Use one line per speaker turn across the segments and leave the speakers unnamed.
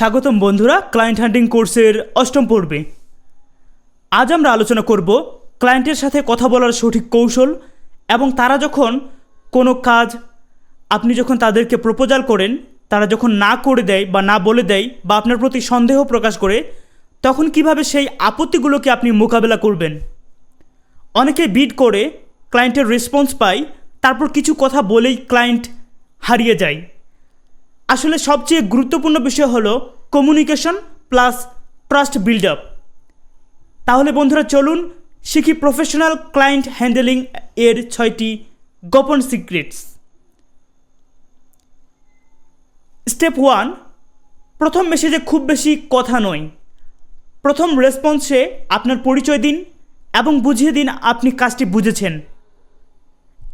স্বাগতম বন্ধুরা ক্লায়েন্ট হান্টিং কোর্সের অষ্টম পর্বে। আজ আমরা আলোচনা করব ক্লায়েন্টের সাথে কথা বলার সঠিক কৌশল এবং তারা যখন কোনো কাজ আপনি যখন তাদেরকে প্রপোজাল করেন, তারা যখন না করে দেয় বা না বলে দেয় বা আপনার প্রতি সন্দেহ প্রকাশ করে, তখন কীভাবে সেই আপত্তিগুলোকে আপনি মোকাবেলা করবেন? অনেকে বিড করে ক্লায়েন্টের রেসপন্স পায়, তারপর কিছু কথা বলেই ক্লায়েন্ট হারিয়ে যায়। আসলে সবচেয়ে গুরুত্বপূর্ণ বিষয় হলো communication plus trust build up তাহলে বন্ধুরা চলুন শিখি প্রফেশনাল ক্লায়েন্ট হ্যান্ডেলিং এর ছয়টি গোপন সিক্রেটস স্টেপ ওয়ান প্রথম মেসেজে খুব বেশি কথা নয়। প্রথম রেসপন্সে আপনার পরিচয় দিন এবং বুঝিয়ে দিন আপনি কাজটি বুঝেছেন।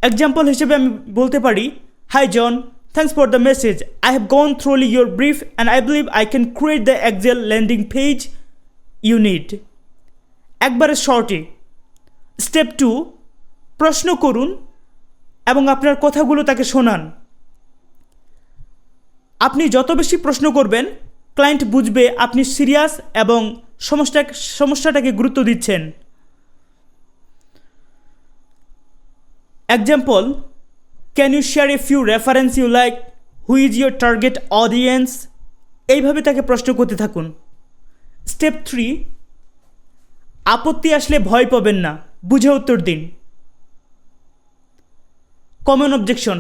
এক্সাম্পল হিসেবে আমি বলতে পারি hi John thanks for the message I have gone thoroughly your brief and I believe I can create the excel landing page you need একবারে শর্টে স্টেপ টু প্রশ্ন করুন এবং আপনার কথাগুলো তাকে শোনান। আপনি যত বেশি প্রশ্ন করবেন ক্লায়েন্ট বুঝবে আপনি সিরিয়াস এবং সমস্যা, সমস্যাটাকে গুরুত্ব দিচ্ছেন। Example can you share a few reference you like who is your target audience এইভাবে তাকে প্রশ্ন করতে থাকুন। স্টেপ থ্রি আপত্তি আসলে ভয় পাবেন না। বুঝে উত্তর দিন। কমন অবজেকশন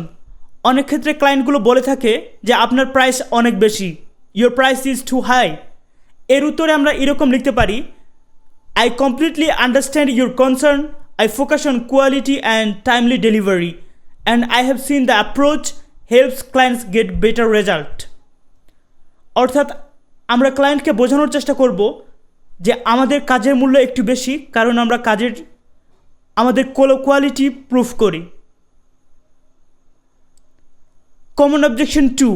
অনেক ক্ষেত্রে ক্লায়েন্টগুলো বলে থাকে যে, আপনার প্রাইস অনেক বেশি। Your price is too high এর উত্তরে আমরা এরকম লিখতে পারি I completely understand your concern I focus on quality and timely delivery and I have seen the approach helps clients get better result অর্থাৎ আমরা ক্লায়েন্টকে বোঝানোর চেষ্টা করব যে আমাদের কাজের মূল্য একটু বেশি, কারণ আমরা কাজের, আমাদের কোয়ালিটি প্রুফ করি। কমন অবজেকশন টু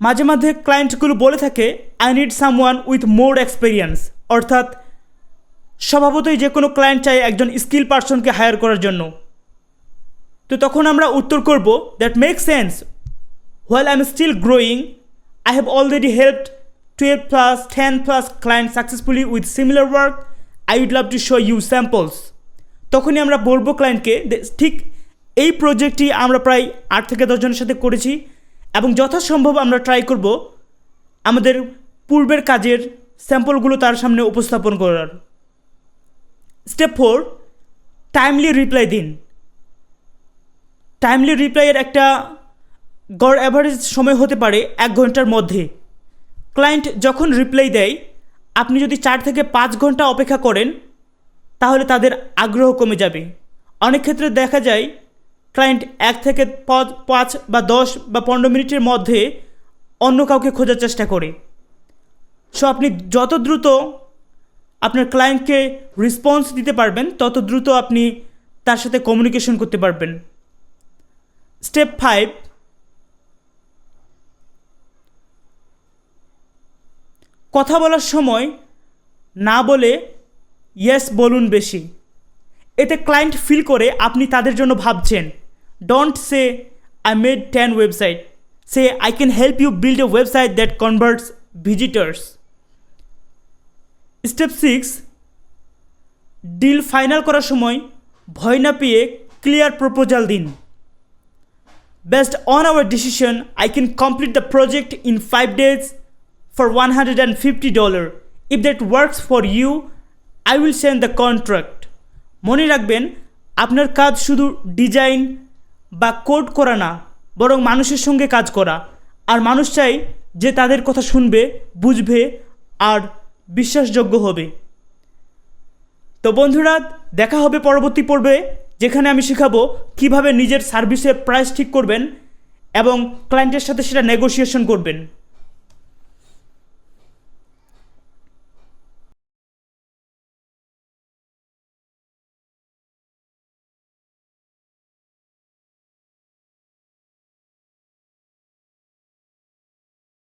মাঝে মাঝে ক্লায়েন্টগুলো বলে থাকে I need someone with more experience অর্থাৎ স্বভাবতই যে কোনো ক্লায়েন্ট চাই একজন স্কিল পার্সনকে হায়ার করার জন্য। তো তখন আমরা উত্তর করব that make sense while I am still growing I have already helped twelve plus ten plus client successfully with similar work I would love to show you samples তখনই আমরা বলব ক্লায়েন্টকে ঠিক এই প্রজেক্টটি আমরা প্রায় আট থেকে দশজনের সাথে করেছি এবং যথাসম্ভব আমরা ট্রাই করব আমাদের পূর্বের কাজের স্যাম্পলগুলো তার সামনে উপস্থাপন করার। স্টেপ ফোর টাইমলি রিপ্লাই দিন। টাইমলি রিপ্লাইয়ের একটা গড় অ্যাভারেজ সময় হতে পারে এক ঘণ্টার মধ্যে। ক্লায়েন্ট যখন রিপ্লাই দেয়, আপনি যদি চার থেকে পাঁচ ঘণ্টা অপেক্ষা করেন, তাহলে তাদের আগ্রহ কমে যাবে। অনেক ক্ষেত্রে দেখা যায় ক্লায়েন্ট এক থেকে পাঁচ বা দশ বা পনেরো মিনিটের মধ্যে অন্য কাউকে খোঁজার চেষ্টা করে। সো আপনি যত দ্রুত আপনার ক্লায়েন্টকে রেসপন্স দিতে পারবেন, তত দ্রুত আপনি তার সাথে কমিউনিকেশন করতে পারবেন। স্টেপ ফাইভ কথা বলার সময় না বলে ইয়েস বলুন বেশি। এতে ক্লায়েন্ট ফিল করে আপনি তাদের জন্য ভাবছেন। Don't say I made ten website say I can help you build a website that converts visitors step six, deal final করার সময় ভয় না পেয়ে ক্লিয়ার প্রপোজাল দিন। Best on our decision, I can complete the project in five days for one hundred and fifty dollar. If that works for you, I will send the contract. মনে রাখবেন, আপনার কাজ শুধু ডিজাইন বা code করা না, বরং মানুষের সঙ্গে কাজ করা। আর মানুষ চাই যে তাদের কথা শুনবে, বুঝবে, আর বিশ্বাসযোগ্য হবে। তো বন্ধুরা, দেখা হবে পরবর্তী পর্বে, যেখানে আমি শেখাবো কীভাবে নিজের সার্ভিসের প্রাইস ঠিক করবেন এবং ক্লায়েন্টের সাথে সেটা নেগোসিয়েশন করবেন।